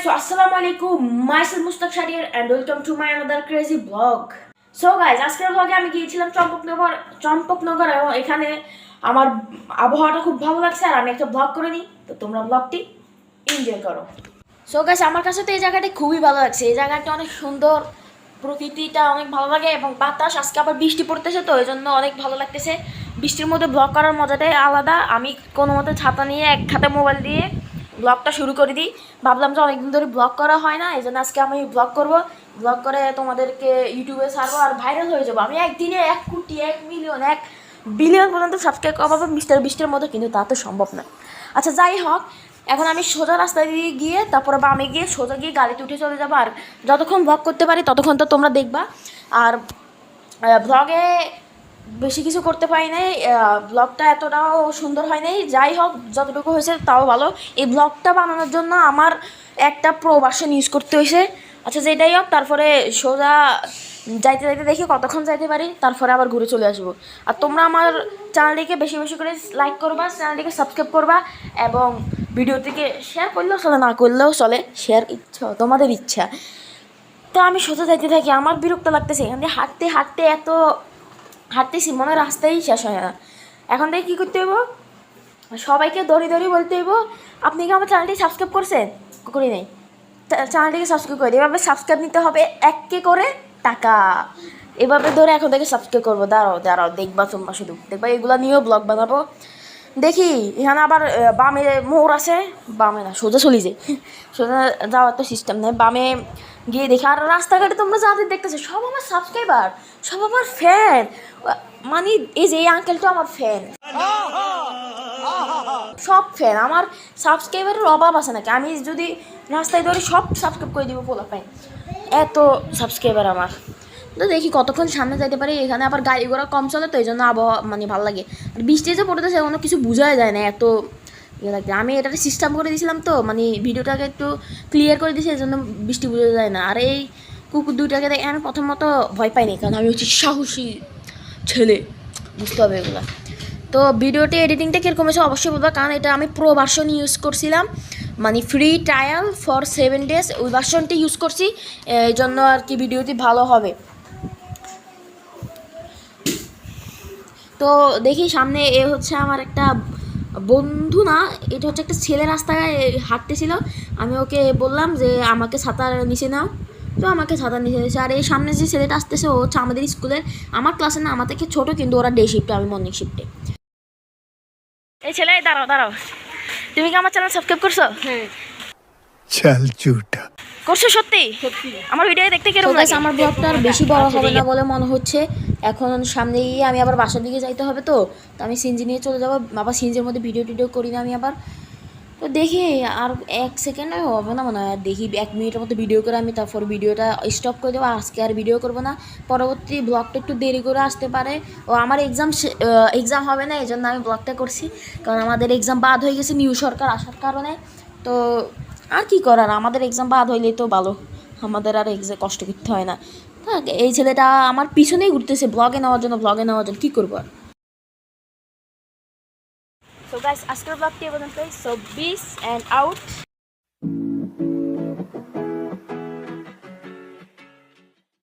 guys, so assalamu alaikum. Myself Mustaq Sharir and welcome to my another crazy vlog. So guys, আজকের vlog আমি গিয়েছিলাম চম্পকনগর চম্পকনগর এবং এখানে আমার আবহাওয়াটা খুব ভালো লাগছে আর আমি একটা ব্লগ করে নিই। তো তোমরা ব্লগটি এনজয় করো। সো গাইস আমার কাছে তো এই জায়গাটা খুবই ভালো লাগছে। এই জায়গাটা অনেক সুন্দর প্রকৃতিটা অনেক ভালো লাগে এবং বাতাস। আজকে আবার বৃষ্টি পড়তেছে তো এই জন্য অনেক ভালো লাগতেছে। বৃষ্টির মধ্যে ব্লগ করার মজাটাই আলাদা। আমি কোনো মতে ছাতা নিয়ে এক হাতে মোবাইল দিয়ে ব্লগটা শুরু করে দিই। ভাবলাম যে অনেকদিন ধরে ব্লগ করা হয় না, এই জন্য আজকে আমি ব্লগ করব। ব্লগ করে তোমাদেরকে ইউটিউবে ছাড়বো আর ভাইরাল হয়ে যাব। আমি একদিনে এক কোটি, এক মিলিয়ন এক বিলিয়ন পর্যন্ত সাবস্ক্রাইব করাবো মিস্টার বৃষ্টির মতো, কিন্তু তা তো সম্ভব না। আচ্ছা যাই হোক, এখন আমি সোজা রাস্তা দিয়ে গিয়ে, তারপরে বামে গিয়ে সোজা গিয়ে গাড়িতে উঠে চলে যাব। আর যতক্ষণ ব্লগ করতে পারি, ততক্ষণ তো তোমরা দেখবা। আর ব্লগে বেশি কিছু করতে পারি নাই ব্লগটা এতটাও সুন্দর হয় নাই। যাই হোক, যতটুকু হয়েছে তাও ভালো। এই ব্লগটা বানানোর জন্য আমার একটা প্রো ইউজ করতে হয়েছে। আচ্ছা যেটাই হোক, তারপরে সোজা যাইতে যাইতে দেখি, কতক্ষণ যাইতে পারি, তারপরে আবার ঘুরে চলে আসব। আর তোমরা আমার চ্যানেলটিকে বেশি বেশি করে লাইক করবা চ্যানেলটিকে সাবস্ক্রাইব করবা এবং ভিডিওটিকে শেয়ার করলেও চলে, না করলেও চলে শেয়ার ইচ্ছা, তোমাদের ইচ্ছা। তো আমি সোজা যাইতে থাকি, আমার বিরক্ত লাগতেছে, এখান দিয়ে হাঁটতে হাঁটতে এত হাঁটতেছি মনে রাস্তাই শেষ হয় না। এখন থেকে কী করতে হইব? সবাইকে দড়ি দড়ি বলতে হইব, আপনি কি আমার চ্যানেলটি সাবস্ক্রাইব করছেন? করি নাই। চ্যানেলটিকে সাবস্ক্রাইব করে এভাবে সাবস্ক্রাইব নিতে হবে এক কে করে টাকা। এভাবে ধরে এখন থেকে সাবস্ক্রাইব করব। দাঁড়াও দাঁড়াও, দেখবা তোমরা শুধু। দেখবা এগুলো নিয়েও ব্লগ বানাবো। দেখি, এখানে আবার বামে মোড় আছে। বামে না, সোজা চলি যায় সোজা যাওয়ার তো সিস্টেম নেই। বামে গিয়ে দেখি, আর রাস্তাঘাটে তোমরা যাদের দেখতেছো, সব আমার সাবস্ক্রাইবার সব আমার ফ্যান মানে এই যে, এই আঙ্কেলটা আমার ফ্যান সব ফ্যান আমার সাবস্ক্রাইবারের অভাব আছে নাকি? আমি যদি রাস্তায় ধরে, সব সাবস্ক্রাইব করে দিব পোলা পাই এত সাবস্ক্রাইবার আমার। তো দেখি কতক্ষণ সামনে যাইতে পারি, এখানে আবার গাড়ি ঘোড়া কম চলে তো এই জন্য আবহাওয়া মানে ভালো লাগে। আর বৃষ্টি যে পড়তেছে কোনো কিছু বোঝাই যায় না, এত ইয়ে লাগে আমি এটাতে সিস্টেম করে দিয়েছিলাম তো মানে ভিডিওটাকে একটু ক্লিয়ার করে দিয়েছি, এই জন্য বৃষ্টি বোঝা যায় না। আর এই কুকুর দুইটাকে দেখে আমি প্রথমত ভয় পাইনি, কারণ আমি হচ্ছে সাহসী ছেলে, বুঝতে হবে এগুলো। তো ভিডিওটি এডিটিংটা কীরকম হয়েছে অবশ্যই বলব, কারণ এটা আমি প্রো ভার্সন ইউজ করছিলাম। মানে free trial for seven days ওই ভার্সনটি ইউজ করছি, এই জন্য আর কি ভিডিওটি ভালো হবে। তো দেখি সামনে এ হচ্ছে আমার একটা বন্ধু না, এটা হচ্ছে একটা ছেলে রাস্তায় হাঁটতেছিল। আমি ওকে বললাম যে, আমাকে ছাতার নিচে নাও। তো আমাকে সাঁতার নিচে দিয়েছে আর এই সামনে যে ছেলেটা আসতেছে, ও হচ্ছে আমাদের স্কুলের আমার ক্লাসে না আমার থেকে ছোটো, কিন্তু ওরা ডে শিফটে আমি মর্নিং শিফটে এই ছেলে দাঁড়াও দাঁড়াও। তুমি কি আমার চ্যানেল সাবস্ক্রাইব করছ? হ্যাঁ। চাল, চুটা। করছ সত্যি? সত্যি আমার ভিডিও দেখতে কীরকম লাগে? আমার ব্লগটা আর বেশি বড় হবে না বলে মনে হচ্ছে। এখন সামনে গিয়ে আমি আবার বাসার দিকে যাইতে হবে তো। তো আমি সিনজি নিয়ে চলে যাব। আবার সিনজির মধ্যে ভিডিও টিডিও করি না আমি আবার। তো দেখি আর এক সেকেন্ড হবে না মনে হয়। দেখি এক মিনিটের মতো ভিডিও করে আমি তারপর ভিডিওটা স্টপ করে দেবো। আজকে আর ভিডিও করব না। পরবর্তী ব্লগটা একটু দেরি করে আসতে পারে। ও আমার এক্সাম এক্সাম হবে না এই জন্য আমি ব্লগটা করছি। কারণ আমাদের এক্সাম বাদ হয়ে গেছে নিউ সরকার আসার কারণে। তো আর কি করার? আমাদের এক্সাম বাদ হইলে তো ভালো। আমাদের আর এক্সাম কষ্ট করতে হয় না। থাক, এই ছেলেটা আমার পিছনেই ঘুরতেছে ব্লগে নেওয়ার জন্য ব্লগে নেওয়ার জন্য। কী করব আর? সো গাইস আজকের ব্লগটি এ পর্যন্তই। সো বিস অ্যান্ড আউট